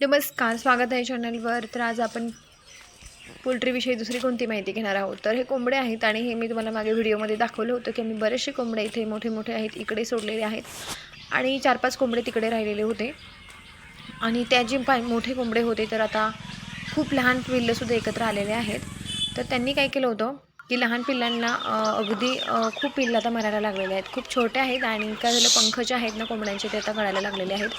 नमस्कार स्वागत आहे चॅनलवर तर आज आपण पोल्ट्रीविषयी दुसरी कोणती माहिती घेणार आहोत? तर हे कोंबडे आहेत आणि हे मी तुम्हाला मागे व्हिडिओमध्ये दाखवलं होतं की आम्ही बरेचसे कोंबडे इथे मोठे मोठे आहेत इकडे सोडलेले आहेत आणि चार पाच कोंबडे तिकडे राहिलेले होते. आणि त्या जे पा मोठे कोंबडे होते तर आता खूप लहान पिल्लंसुद्धा एकत्र आलेले आहेत. तर त्यांनी काय केलं होतं की लहान पिल्लांना अगदी खूप पिल्लं आता मरायला लागलेले आहेत. खूप छोटे आहेत आणि काय झालं पंख जे आहेत ना कोंबड्यांचे ते आता गळायला लागलेले आहेत.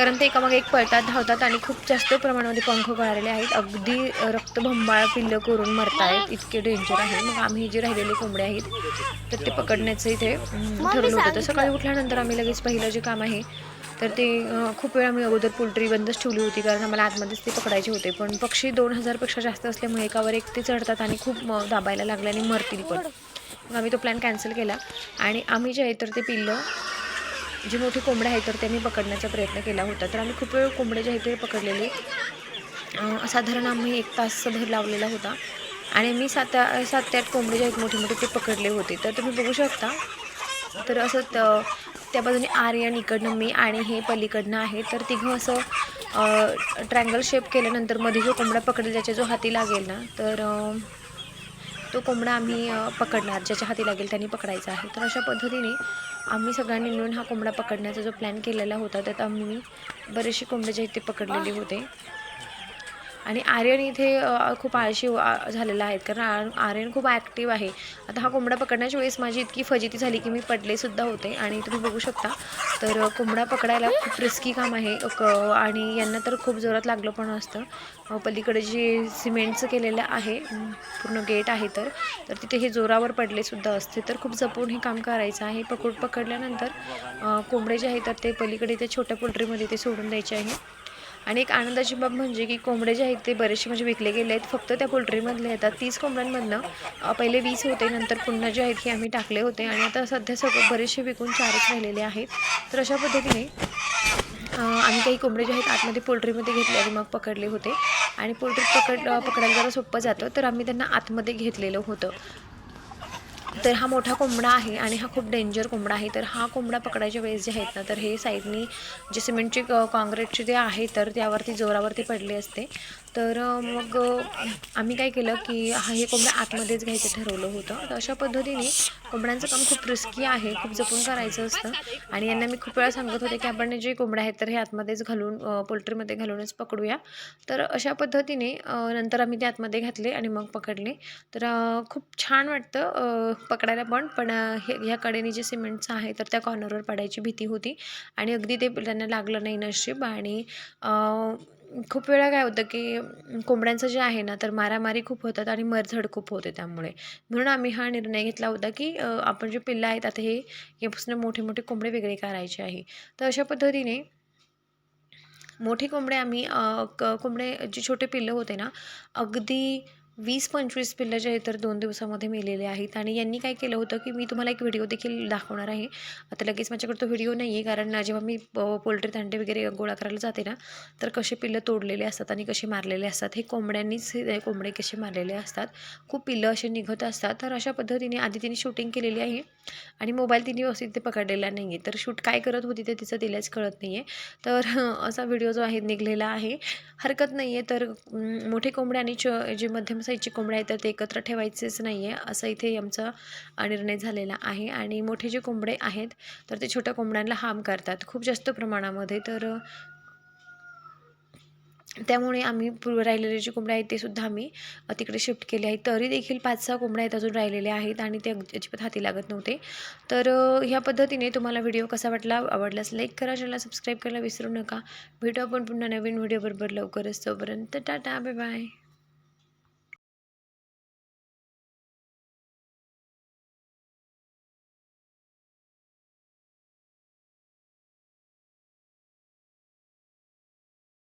कारण ते एकामागे एक पळतात धावतात आणि खूप जास्त प्रमाणामध्ये पंख गळालेले आहेत. अगदी रक्तभंबाळ पिल्लं करून मरतायत. इतके डेंजर आहे. मग आम्ही जे राहिलेले कोंबडे आहेत तर ते पकडण्याचं इथे अम, ठरवलं होतं. तर सकाळी उठल्यानंतर आम्ही लगेच पहिलं जे काम आहे तर ते खूप वेळा आम्ही अगोदर पोल्ट्री बंदच ठेवली होती. कारण आम्हाला आतमध्येच ते पकडायचे होते. पण पक्षी दोन हजारपेक्षा जास्त असल्यामुळे एकावर एक ते चढतात आणि खूप म- दाबायला लागले आणि मरतील पण. मग आम्ही तो प्लॅन कॅन्सल केला. आणि आम्ही जे आहे तर ते पिल्लं जी मोठी कोंबड्या आहेत तर ते मी पकडण्याचा प्रयत्न केला होता. तर आम्ही खूप वेळ कोंबडे जे आहेत ते पकडलेले. साधारण आम्ही एक तासभर लावलेला होता. आणि मी सात सात ते आठ कोंबडे जे आहेत मोठे मोठे ते पकडले होते. तर तुम्ही बघू शकता. तर असं त- त्या बाजूने आर्यन इकडनं मी आणि हे पलीकडनं आहे. तर तिघं असं ट्रँगल शेप केल्यानंतरमध्ये जो कोंबडा पकडेल त्याच्या जो हाती लागेल ना तर तो कोंबडा आम्ही पकडणार. ज्याच्या हाती लागेल त्यांनी पकडायचा आहे. तर अशा पद्धतीने आम्ही सगळ्यांनी मिळून हा कोंबडा पकडण्याचा जो प्लॅन केलेला होता त्यात आम्ही बरेचसे कोंबडे जे आहेत ते पकडलेले होते. आणि आर्यन इथे खूप आळशी झालेला आहे कारण आर्यन खूप ॲक्टिव्ह आहे. आता हा कोंबडा पकडण्याच्या वेळेस माझी इतकी फजिती झाली की मी पडलेसुद्धा होते. आणि तुम्ही बघू शकता. तर कोंबडा पकडायला खूप रिस्की काम आहे. क आणि यांना तर खूप जोरात लागलं पण असतं. पलीकडे जे सिमेंटचं केलेलं आहे पूर्ण गेट आहे तर तर तिथे हे जोरावर पडलेसुद्धा असते. तर खूप जपून हे काम करायचं आहे. पकड पकडल्यानंतर कोंबडे जे आहेत तर ते पलीकडे ते छोट्या पोल्ट्रीमध्ये ते सोडून द्यायचे आहे. आणि एक आनंदाची बाब म्हणजे की कोंबडे जे आहेत ते बरेचसे म्हणजे विकले गेले आहेत. फक्त त्या पोल्ट्रीमधले येतात तीस कोंबड्यांमधनं पहिले वीस होते. नंतर पुन्हा जे आहेत हे आम्ही टाकले होते. आणि आता सध्या सगळं बरेचसे विकून चारच राहिलेले आहेत. तर अशा पद्धतीने आम्ही काही कोंबडे जे आहेत आतमध्ये पोल्ट्रीमध्ये घेतले आणि मग पकडले होते. आणि पोल्ट्री पकड पकडायला जरा सोपं जातं. तर आम्ही त्यांना आतमध्ये घेतलेलं होतं. तर हा मोठा कोंबडा आहे आणि हा खूप डेंजर कोंबडा आहे. तर हा कोंबडा पकडायच्या वेळेस जे आहेत ना तर हे साईडनी जे सिमेंटचे कॉन्क्रीटचे जे आहे तर त्यावरती जोरावरती पडले असते. तर मग आम्ही काय केलं की हा हे कोंबडा आतमध्येच घ्यायचं ठरवलं होतं. तर अशा पद्धतीने कोंबड्यांचं काम खूप रिस्की आहे खूप जपून करायचं असतं. आणि यांना मी खूप वेळा सांगत होते की आपण जे कोंबडे आहेत तर हे आतमध्येच घालून पोल्ट्रीमध्ये घालूनच पकडूया. तर अशा पद्धतीने नंतर आम्ही ते आतमध्ये घातले आणि मग पकडले. तर खूप छान वाटतं पकडायला पण पण हे ह्या कडेने जे सिमेंटचं आहे तर त्या कॉर्नरवर पडायची भीती होती. आणि अगदी ते त्यांना लागलं नाही नशीब आणि खूप वेळा काय होतं की कोंबड्यांचं जे आहे ना तर मारामारी खूप होतात आणि मरझड खूप होते त्यामुळे. म्हणून आम्ही हा निर्णय घेतला होता की आपण जे पिल्लं आहेत आता हे यापासून मोठे मोठे कोंबडे वेगळे करायचे आहे. तर अशा पद्धतीने मोठे कोंबडे आम्ही क कोंबडे जे छोटे पिल्लं होते ना अगदी वीस पंचवीस पिल्लं जे आहे तर दोन दिवसामध्ये मेलेले आहेत. आणि यांनी काय केलं होतं की मी तुम्हाला एक व्हिडिओ देखील दाखवणार आहे. आता लगेच माझ्याकडे तो व्हिडिओ नाही आहे कारण जेव्हा मी प- पोल्ट्री अंडे वगैरे गोळा करायला जाते ना तर कसे पिल्लं तोडलेले असतात आणि कसे मारलेले असतात हे कोंबड्यांनीच कोंबडे कसे मारलेले असतात खूप पिल्लं असे निघत असतात. तर अशा पद्धतीने आधी तिने शूटिंग केलेली आहे आणि मोबाईल तिने व्यवस्थित ते पकडलेला नाही आहे तर शूट काय करत होती ते तिचं तिलाच कळत नाही आहे तर असा व्हिडिओ जो आहे निघलेला आहे. हरकत नाही आहे तर मोठे कोंबडे आणि च जे मध्यम साईजचे कोंबड्या आहेत तर ते एकत्र ठेवायचेच नाही आहे असं इथे आमचा निर्णय झालेला आहे. आणि मोठे जे कोंबडे आहेत तर ते छोट्या कोंबड्यांना हार्म करतात. खूप जास्त प्रमाणामध्ये. तर त्यामुळे आम्ही पूर्व राहिलेले जे कोंबडे आहेत ते सुद्धा आम्ही तिकडे शिफ्ट केले आहेत. तरी देखील पाच सहा कोंबड्या आहेत अजून राहिलेले आहेत आणि ते अजिबात हाती लागत नव्हते. तर ह्या पद्धतीने तुम्हाला व्हिडिओ कसा वाटला आवडल्यास लाईक करा चॅनलला सबस्क्राईब करायला विसरू नका. भेटू आपण पुन्हा नवीन व्हिडिओबरोबर लवकरच तोपर्यंत. Tata bye bye